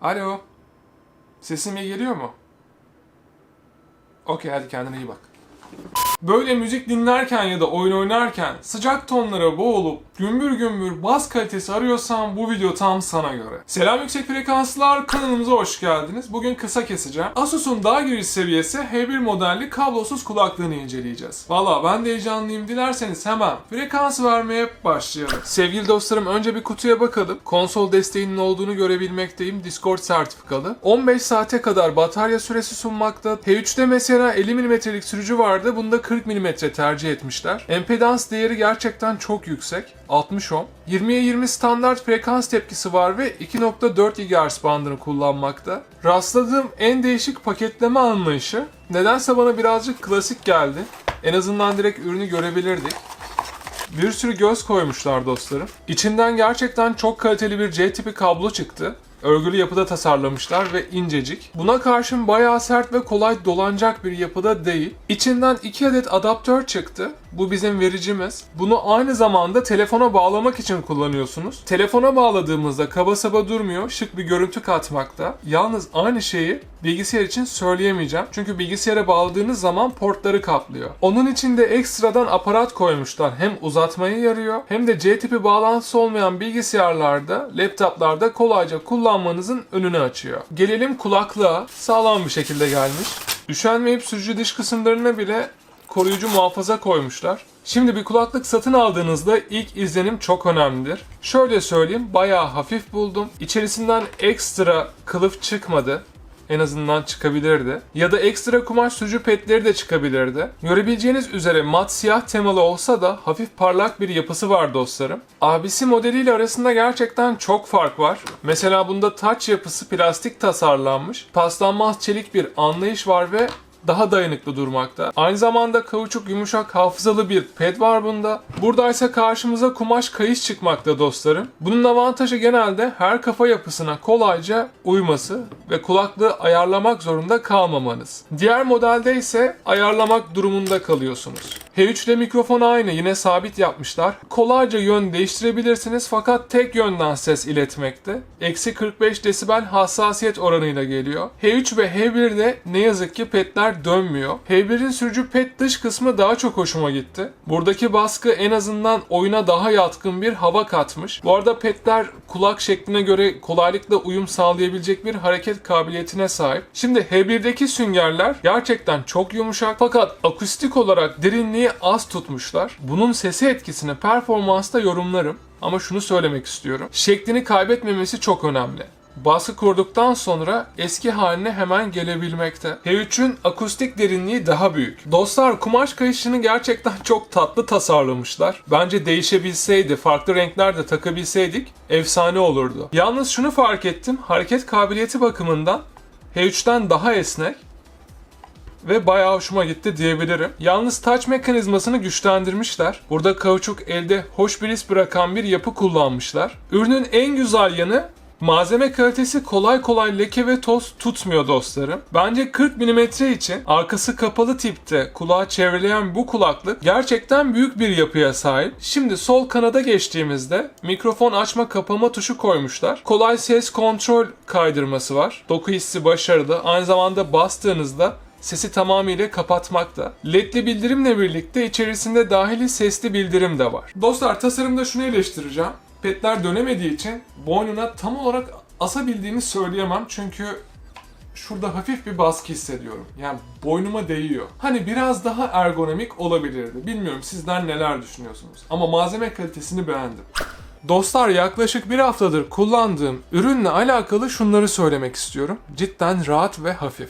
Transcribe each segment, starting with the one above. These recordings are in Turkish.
Alo. Sesim iyi geliyor mu? Okey hadi kendine iyi bak. Böyle müzik dinlerken ya da oyun oynarken sıcak tonlara boğulup gümbür gümbür bas kalitesi arıyorsan bu video tam sana göre. Selam yüksek frekanslar kanalımıza hoş geldiniz. Bugün kısa keseceğim. Asus'un daha giriş seviyesi H1 modelli kablosuz kulaklığını inceleyeceğiz. Valla ben de heyecanlıyım. Dilerseniz hemen frekans vermeye başlayalım. Sevgili dostlarım önce bir kutuya bakalım. Konsol desteğinin olduğunu görebilmekteyim. Discord sertifikalı. 15 saate kadar batarya süresi sunmakta. H3'te mesela 50 mm'lik sürücü vardı. Bunda 40 mm tercih etmişler. Empedans değeri gerçekten çok yüksek. 60 ohm. 20'ye 20 standart frekans tepkisi var ve 2.4 GHz bandını kullanmakta. Rastladığım en değişik paketleme anlayışı nedense bana birazcık klasik geldi. En azından direkt ürünü görebilirdik. Bir sürü göz koymuşlar dostlarım. İçinden gerçekten çok kaliteli bir C tipi kablo çıktı. Örgülü yapıda tasarlamışlar ve incecik. Buna karşın bayağı sert ve kolay dolanacak bir yapıda değil. İçinden 2 adet adaptör çıktı. Bu bizim vericimiz. Bunu aynı zamanda telefona bağlamak için kullanıyorsunuz. Telefona bağladığımızda kaba saba durmuyor, şık bir görüntü katmakta. Yalnız aynı şeyi bilgisayar için söyleyemeyeceğim. Çünkü bilgisayara bağladığınız zaman portları kaplıyor. Onun için de ekstradan aparat koymuşlar. Hem uzatmaya yarıyor hem de C tipi bağlantısı olmayan bilgisayarlarda, laptoplarda kolayca kullanmanızın önünü açıyor. Gelelim kulaklığa. Sağlam bir şekilde gelmiş. Üşenmeyip sürücü dış kısımlarına bile koruyucu muhafaza koymuşlar. Şimdi bir kulaklık satın aldığınızda ilk izlenim çok önemlidir. Şöyle söyleyeyim, bayağı hafif buldum. İçerisinden ekstra kılıf çıkmadı. En azından çıkabilirdi. Ya da ekstra kumaş sürücü petleri de çıkabilirdi. Görebileceğiniz üzere mat siyah temalı olsa da hafif parlak bir yapısı var dostlarım. Abisi modeliyle arasında gerçekten çok fark var. Mesela bunda touch yapısı plastik tasarlanmış. Paslanmaz çelik bir anlayış var ve daha dayanıklı durmakta. Aynı zamanda kauçuk yumuşak hafızalı bir ped var bunda. Burada ise karşımıza kumaş kayış çıkmakta dostlarım. Bunun avantajı genelde her kafa yapısına kolayca uyması ve kulaklığı ayarlamak zorunda kalmamanız. Diğer modelde ise ayarlamak durumunda kalıyorsunuz. H3 ile mikrofon aynı yine sabit yapmışlar. Kolayca yön değiştirebilirsiniz fakat tek yönden ses iletmekte. Eksi 45 desibel hassasiyet oranıyla geliyor. H3 ve H1'de ne yazık ki petler dönmüyor. H1'in sürücü pet dış kısmı daha çok hoşuma gitti. Buradaki baskı en azından oyuna daha yatkın bir hava katmış. Bu arada petler kulak şekline göre kolaylıkla uyum sağlayabilecek bir hareket kabiliyetine sahip. Şimdi H1'deki süngerler gerçekten çok yumuşak fakat akustik olarak derinliği az tutmuşlar. Bunun sesi etkisini performansta yorumlarım. Ama şunu söylemek istiyorum. Şeklini kaybetmemesi çok önemli. Baskı kurduktan sonra eski haline hemen gelebilmekte. H3'ün akustik derinliği daha büyük. Dostlar kumaş kayışını gerçekten çok tatlı tasarlamışlar. Bence değişebilseydi, farklı renkler de takabilseydik efsane olurdu. Yalnız şunu fark ettim. Hareket kabiliyeti bakımından H3'ten daha esnek ve bayağı hoşuma gitti diyebilirim. Yalnız touch mekanizmasını güçlendirmişler. Burada kauçuk elde hoş bir his bırakan bir yapı kullanmışlar. Ürünün en güzel yanı Malzeme kalitesi kolay kolay leke ve toz tutmuyor dostlarım. Bence 40 mm için arkası kapalı tipte kulağı çevreleyen bu kulaklık gerçekten büyük bir yapıya sahip. Şimdi sol kanada geçtiğimizde mikrofon açma kapama tuşu koymuşlar. Kolay ses kontrol kaydırması var. Doku hissi başarılı. Aynı zamanda bastığınızda sesi tamamıyla kapatmakta. LED'li bildirimle birlikte içerisinde dahili sesli bildirim de var. Dostlar tasarımda şunu eleştireceğim. Petler dönemediği için boynuna tam olarak asabildiğini söyleyemem çünkü şurada hafif bir baskı hissediyorum. Yani boynuma değiyor. Hani biraz daha ergonomik olabilirdi. Bilmiyorum sizler neler düşünüyorsunuz. Ama malzeme kalitesini beğendim. Dostlar yaklaşık bir haftadır kullandığım ürünle alakalı şunları söylemek istiyorum. Cidden rahat ve hafif.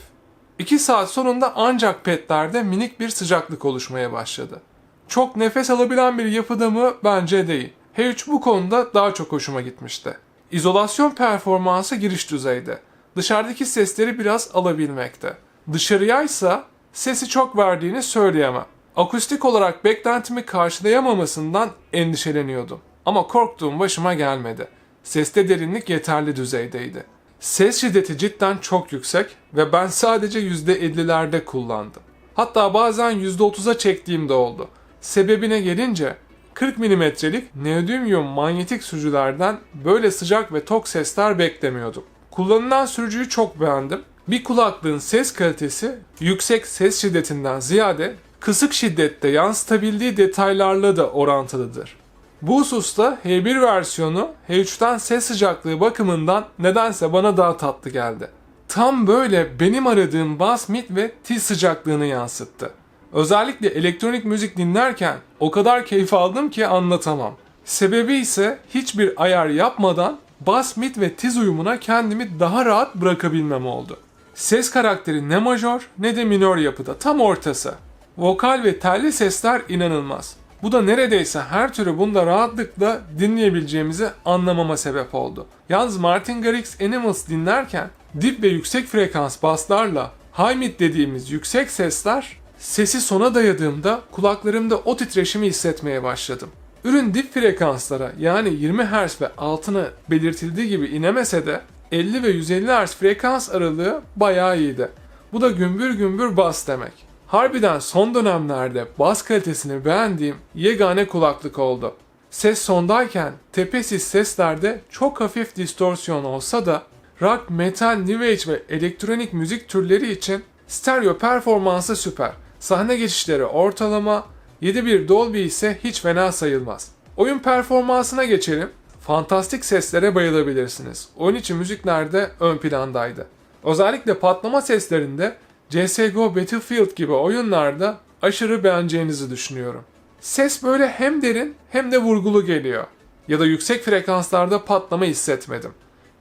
2 saat sonunda ancak petlerde minik bir sıcaklık oluşmaya başladı. Çok nefes alabilen bir yapıda mı? Bence değil. H3 bu konuda daha çok hoşuma gitmişti. İzolasyon performansı giriş düzeyde. Dışarıdaki sesleri biraz alabilmekte. Dışarıya ise sesi çok verdiğini söyleyemem. Akustik olarak beklentimi karşılayamamasından endişeleniyordum. Ama korktuğum başıma gelmedi. Seste derinlik yeterli düzeydeydi. Ses şiddeti cidden çok yüksek ve ben sadece %50'lerde kullandım. Hatta bazen %30'a çektiğim de oldu. Sebebine gelince 40 milimetrelik neodymium manyetik sürücülerden böyle sıcak ve tok sesler beklemiyordum. Kullanılan sürücüyü çok beğendim. Bir kulaklığın ses kalitesi yüksek ses şiddetinden ziyade kısık şiddette yansıtabildiği detaylarla da orantılıdır. Bu hususta H1 versiyonu H3'ten ses sıcaklığı bakımından nedense bana daha tatlı geldi. Tam böyle benim aradığım bass mid ve tiz sıcaklığını yansıttı. Özellikle elektronik müzik dinlerken o kadar keyif aldım ki anlatamam. Sebebi ise hiçbir ayar yapmadan bass mid ve tiz uyumuna kendimi daha rahat bırakabilmem oldu. Ses karakteri ne majör ne de minör yapıda tam ortası. Vokal ve telli sesler inanılmaz. Bu da neredeyse her türü bunda rahatlıkla dinleyebileceğimizi anlamama sebep oldu. Yalnız Martin Garrix Animals dinlerken dip ve yüksek frekans baslarla high mid dediğimiz yüksek sesler sesi sona dayadığımda kulaklarımda o titreşimi hissetmeye başladım. Ürün dip frekanslara yani 20 Hz ve altına belirtildiği gibi inemese de 50 ve 150 Hz frekans aralığı bayağı iyiydi. Bu da gümbür gümbür bas demek. Harbiden son dönemlerde bas kalitesini beğendiğim yegane kulaklık oldu. Ses sondayken tepesiz seslerde çok hafif distorsiyon olsa da rock, metal, new age ve elektronik müzik türleri için stereo performansı süper. Sahne geçişleri ortalama, 7.1 Dolby ise hiç fena sayılmaz. Oyun performansına geçelim. Fantastik seslere bayılabilirsiniz. Oyun içi müzikler de ön plandaydı. Özellikle patlama seslerinde CSGO Battlefield gibi oyunlarda aşırı beğeneceğinizi düşünüyorum. Ses böyle hem derin hem de vurgulu geliyor. Ya da yüksek frekanslarda patlama hissetmedim.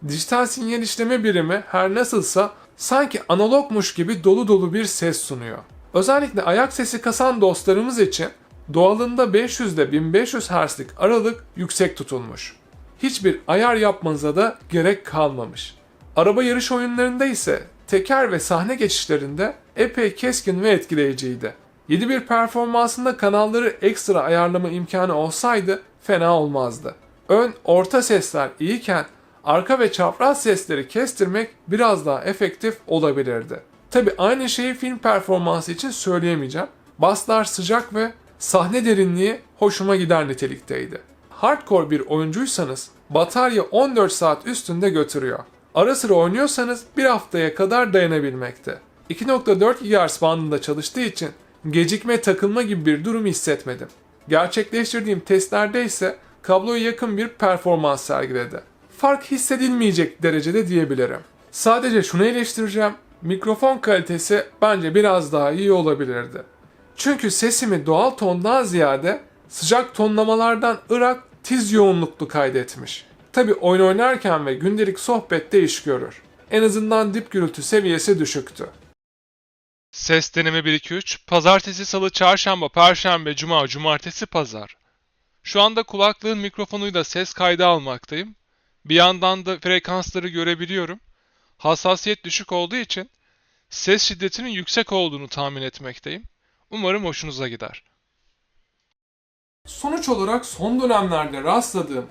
Dijital sinyal işleme birimi her nasılsa sanki analogmuş gibi dolu dolu bir ses sunuyor. Özellikle ayak sesi kasan dostlarımız için doğalında 500 ile 1500 Hz'lik aralık yüksek tutulmuş. Hiçbir ayar yapmanıza da gerek kalmamış. Araba yarış oyunlarında ise teker ve sahne geçişlerinde epey keskin ve etkileyiciydi. 7.1 performansında kanalları ekstra ayarlama imkanı olsaydı fena olmazdı. Ön, orta sesler iyiyken arka ve çapraz sesleri kestirmek biraz daha efektif olabilirdi. Tabi aynı şeyi film performansı için söyleyemeyeceğim. Baslar sıcak ve sahne derinliği hoşuma gider nitelikteydi. Hardcore bir oyuncuysanız batarya 14 saat üstünde götürüyor. Ara sıra oynuyorsanız bir haftaya kadar dayanabilmekte. 2.4 GHz bandında çalıştığı için gecikme takılma gibi bir durum hissetmedim. Gerçekleştirdiğim testlerde ise kabloya yakın bir performans sergiledi. Fark hissedilmeyecek derecede diyebilirim. Sadece şunu eleştireceğim. Mikrofon kalitesi bence biraz daha iyi olabilirdi. Çünkü sesimi doğal tondan ziyade sıcak tonlamalardan ırak tiz yoğunluklu kaydetmiş. Tabi oyun oynarken ve gündelik sohbette iş görür. En azından dip gürültü seviyesi düşüktü. Ses deneme 1-2-3, pazartesi, salı, çarşamba, perşembe, cuma, cumartesi, pazar. Şu anda kulaklığın mikrofonuyla ses kaydı almaktayım. Bir yandan da frekansları görebiliyorum. Hassasiyet düşük olduğu için ses şiddetinin yüksek olduğunu tahmin etmekteyim. Umarım hoşunuza gider. Sonuç olarak son dönemlerde rastladığım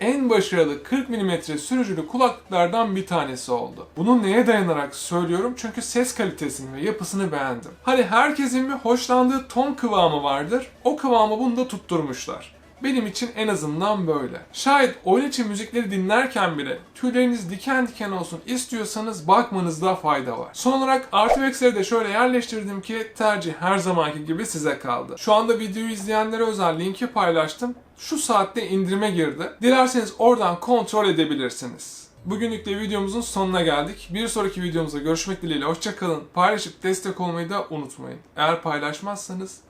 en başarılı 40 mm sürücülü kulaklıklardan bir tanesi oldu. Bunu neye dayanarak söylüyorum? Çünkü ses kalitesini ve yapısını beğendim. Hani herkesin bir hoşlandığı ton kıvamı vardır. O kıvamı bunda tutturmuşlar. Benim için en azından böyle. Şayet içi müzikleri dinlerken bile tüyleriniz diken diken olsun istiyorsanız bakmanızda fayda var. Son olarak artı eksileri de şöyle yerleştirdim ki tercih her zamanki gibi size kaldı. Şu anda videoyu izleyenlere özel linki paylaştım. Şu saatte indirime girdi. Dilerseniz oradan kontrol edebilirsiniz. Bugünlük de videomuzun sonuna geldik. Bir sonraki videomuzda görüşmek dileğiyle hoşçakalın. Paylaşıp destek olmayı da unutmayın. Eğer paylaşmazsanız